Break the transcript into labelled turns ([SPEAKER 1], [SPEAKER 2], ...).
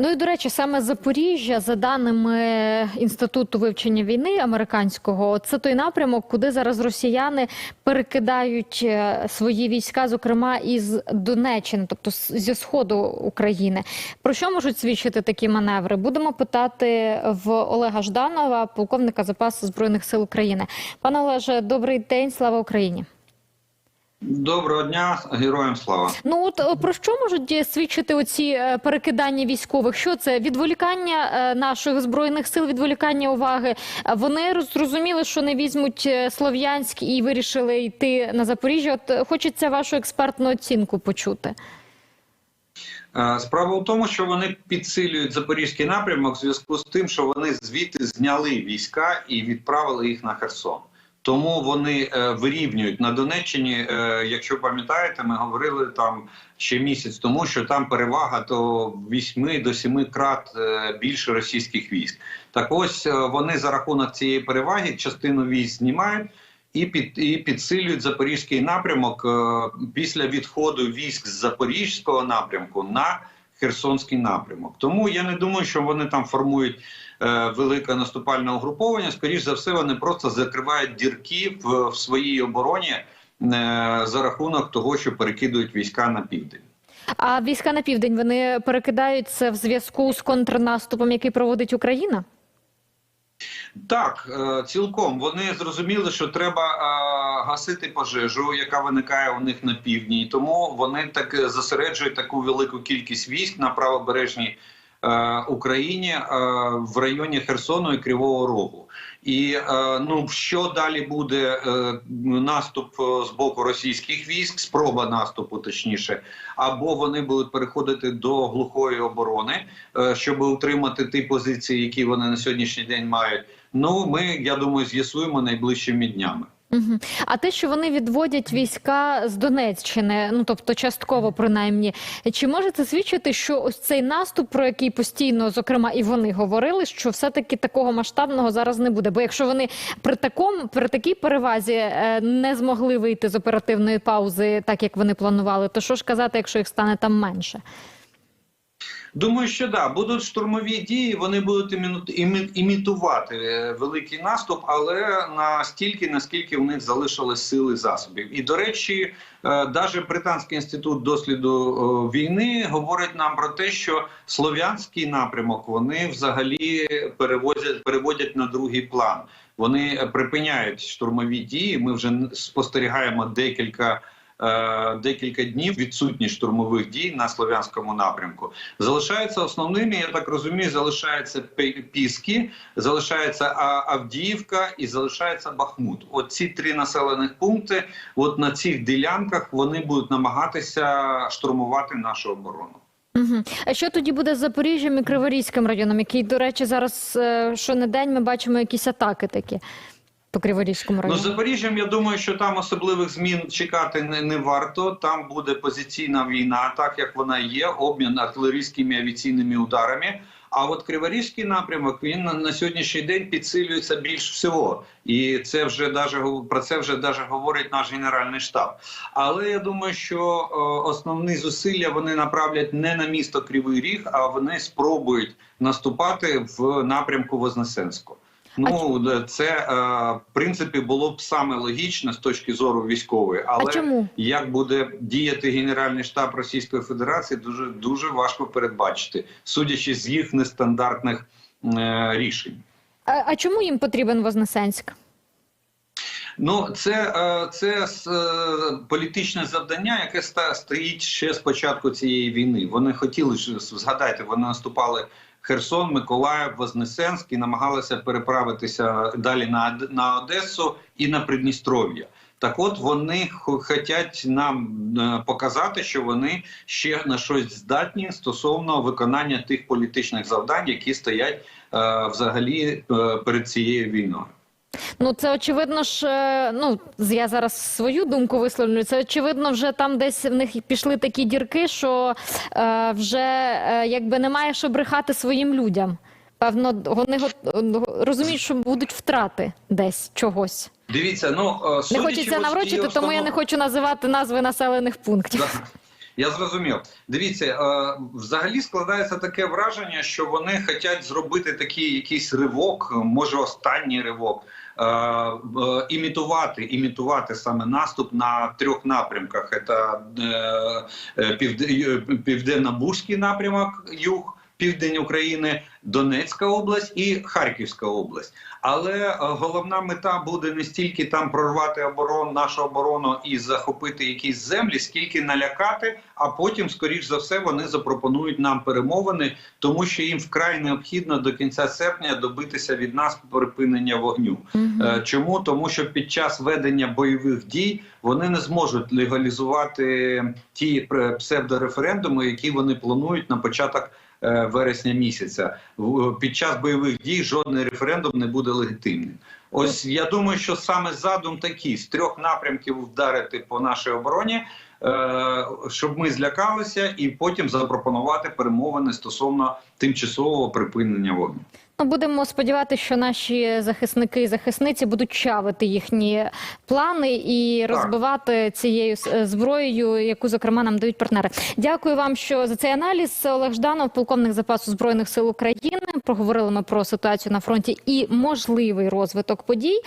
[SPEAKER 1] Ну і до речі, саме Запоріжжя, за даними інституту вивчення війни американського, це той напрямок, куди зараз росіяни перекидають е, свої війська, зокрема із Донеччини, тобто зі сходу України. Про що можуть свідчити такі маневри? Будемо питати в Олега Жданова, полковника запасу збройних сил України. Пане Олеже, добрий день, слава Україні.
[SPEAKER 2] Доброго дня, героям слава.
[SPEAKER 1] Ну от е, про що можуть е, свідчити оці е, перекидання військових? Що це відволікання наших збройних сил, відволікання уваги? Вони роз- зрозуміли, що не візьмуть Слов'янськ і вирішили йти на Запоріжжя. От хочеться вашу експертну оцінку почути.
[SPEAKER 2] Справа в тому, що вони підсилюють запорізький напрямок в зв'язку з тим, що вони звідти зняли війська і відправили їх на Херсон. Тому вони е, вирівнюють на Донеччині. Е, якщо пам'ятаєте, ми говорили там ще місяць тому, що там перевага то 8 до 7 крат е, більше російських військ. Так ось вони за рахунок цієї переваги частину військ знімають. І під і підсилюють запорізький напрямок після відходу військ з запорізького напрямку на Херсонський напрямок. Тому я не думаю, що вони там формують е, велике наступальне угруповання. Скоріш за все, вони просто закривають дірки в, в своїй обороні е, за рахунок того, що перекидують війська на південь.
[SPEAKER 1] А війська на південь вони перекидаються в зв'язку з контрнаступом, який проводить Україна?
[SPEAKER 2] Так, е, цілком. Вони зрозуміли, що треба е, гасити пожежу, яка виникає у них на півдні, і тому вони так е, зосереджують таку велику кількість військ на правобережній Україні е, в районі Херсону і Кривого Рогу. І е, ну що далі буде е, наступ е, з боку російських військ, спроба наступу, точніше, або вони будуть переходити до глухої оборони, е, щоб утримати ті позиції, які вони на сьогоднішній день мають. Ну ми я думаю, з'ясуємо найближчими днями.
[SPEAKER 1] Угу. А те, що вони відводять війська з Донеччини, ну тобто частково принаймні, чи може це свідчити, що ось цей наступ, про який постійно, зокрема, і вони говорили, що все-таки такого масштабного зараз не буде? Бо якщо вони при такому при такій перевазі е, не змогли вийти з оперативної паузи, так як вони планували, то що ж казати, якщо їх стане там менше?
[SPEAKER 2] Думаю, що да, будуть штурмові дії. Вони будуть імітувати е, великий наступ, але настільки, наскільки в них залишилось сили засобів. І до речі, навіть британський інститут досліду е, війни говорить нам про те, що слов'янський напрямок вони взагалі перевозять переводять на другий план. Вони е, припиняють штурмові дії. Ми вже спостерігаємо декілька. Е, Декілька днів відсутність штурмових дій на слов'янському напрямку залишаються основними. Я так розумію, залишаються Пі- Піски, залишається Авдіївка і залишається Бахмут. От ці три населених пункти. От на цих ділянках вони будуть намагатися штурмувати нашу оборону.
[SPEAKER 1] Угу. А що тоді буде з Запоріжжям і Криворізьким районом, який, до речі, зараз е, щонедень ми бачимо якісь атаки такі по Криворізькому
[SPEAKER 2] Ну,
[SPEAKER 1] району?
[SPEAKER 2] з Запоріжжям, я думаю, що там особливих змін чекати не, не варто. Там буде позиційна війна, так як вона є, обмін артилерійськими авіаційними ударами. А от Криворізький напрямок він на, на сьогоднішній день підсилюється більш всього, і це вже даже про це вже даже говорить наш генеральний штаб. Але я думаю, що е, основні зусилля вони направлять не на місто Кривий Ріг, а вони спробують наступати в напрямку Вознесенського. Ну це е, в принципі було б саме логічно з точки зору військової, але
[SPEAKER 1] А чому?
[SPEAKER 2] як буде діяти Генеральний штаб Російської Федерації, дуже дуже важко передбачити, судячи з їх нестандартних е, рішень.
[SPEAKER 1] А, а чому їм потрібен Вознесенськ?
[SPEAKER 2] Ну, це, е, це е, політичне завдання, яке стоїть ще з початку цієї війни. Вони хотіли ж згадайте, вони наступали Херсон, Миколаїв, Вознесенськ і намагалися переправитися далі на, на Одесу і на Придністров'я. Так от вони хочуть нам е, показати, що вони ще на щось здатні стосовно виконання тих політичних завдань, які стоять е, взагалі е, перед цією війною.
[SPEAKER 1] Ну це очевидно ж. е, Ну я зараз свою думку висловлюю. Це очевидно, вже там десь в них пішли такі дірки, що е, вже е, якби немає що брехати своїм людям. Певно, вони го- розуміють, що будуть втрати десь чогось.
[SPEAKER 2] Дивіться, ну е,
[SPEAKER 1] Не хочеться наврочити, тому я не хочу називати назви населених пунктів.
[SPEAKER 2] Да. Я зрозумів. Дивіться, е, взагалі складається таке враження, що вони хочуть зробити такий якийсь ривок, може останній ривок, імітувати, імітувати саме наступ на трьох напрямках: це е, е, півде- е, південно-бузький напрямок, юг. Південь України, Донецька область і Харківська область. Але е, головна мета буде не стільки там прорвати оборону, нашу оборону і захопити якісь землі, скільки налякати. А потім, скоріш за все, вони запропонують нам перемовини, тому що їм вкрай необхідно до кінця серпня добитися від нас припинення вогню. Е, Чому тому, що під час ведення бойових дій вони не зможуть легалізувати ті псевдореферендуми, які вони планують на початок вересня місяця. В- Під час бойових дій жодний референдум не буде легітимним. Ось я думаю, що саме задум такий з трьох напрямків вдарити по нашій обороні, е, щоб ми злякалися, і потім запропонувати перемовини стосовно тимчасового припинення вогню.
[SPEAKER 1] Ну, будемо сподіватися, що наші захисники і захисниці будуть чавити їхні плани і розбивати цією е, зброєю, яку зокрема нам дають партнери. Дякую вам, що за цей аналіз. Олег Жданов, полковник запасу збройних сил України. Проговорили ми про ситуацію на фронті і можливий розвиток подій.